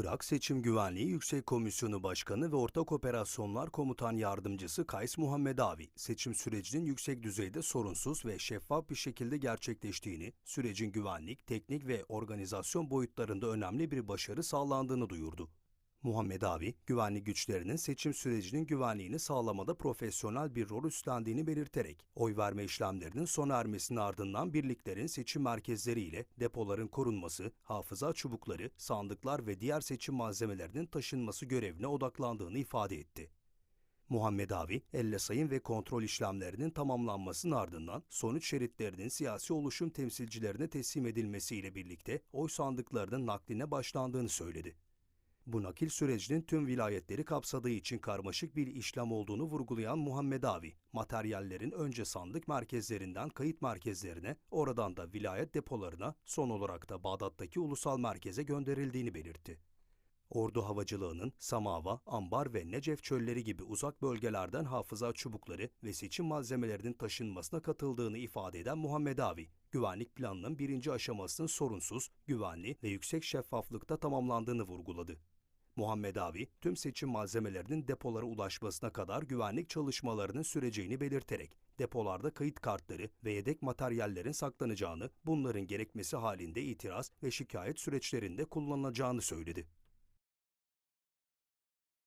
Irak Seçim Güvenliği Yüksek Komisyonu Başkanı ve Ortak Operasyonlar Komutan Yardımcısı Kays Muhammedavi, seçim sürecinin yüksek düzeyde sorunsuz ve şeffaf bir şekilde gerçekleştiğini, sürecin güvenlik, teknik ve organizasyon boyutlarında önemli bir başarı sağlandığını duyurdu. Muhammed Avi, güvenlik güçlerinin seçim sürecinin güvenliğini sağlamada profesyonel bir rol üstlendiğini belirterek, oy verme işlemlerinin sona ermesinin ardından birliklerin seçim merkezleriyle depoların korunması, hafıza çubukları, sandıklar ve diğer seçim malzemelerinin taşınması görevine odaklandığını ifade etti. Muhammed Avi, elle sayım ve kontrol işlemlerinin tamamlanmasının ardından sonuç şeritlerinin siyasi oluşum temsilcilerine teslim edilmesiyle birlikte oy sandıklarının nakline başlandığını söyledi. Bu nakil sürecinin tüm vilayetleri kapsadığı için karmaşık bir işlem olduğunu vurgulayan Muhammed Avi, materyallerin önce sandık merkezlerinden kayıt merkezlerine, oradan da vilayet depolarına, son olarak da Bağdat'taki ulusal merkeze gönderildiğini belirtti. Ordu havacılığının Samava, Ambar ve Necef çölleri gibi uzak bölgelerden hafıza çubukları ve seçim malzemelerinin taşınmasına katıldığını ifade eden Muhammed Avi, güvenlik planının birinci aşamasının sorunsuz, güvenli ve yüksek şeffaflıkta tamamlandığını vurguladı. Muhammed Avi, tüm seçim malzemelerinin depolara ulaşmasına kadar güvenlik çalışmalarının süreceğini belirterek, depolarda kayıt kartları ve yedek materyallerin saklanacağını, bunların gerekmesi halinde itiraz ve şikayet süreçlerinde kullanılacağını söyledi.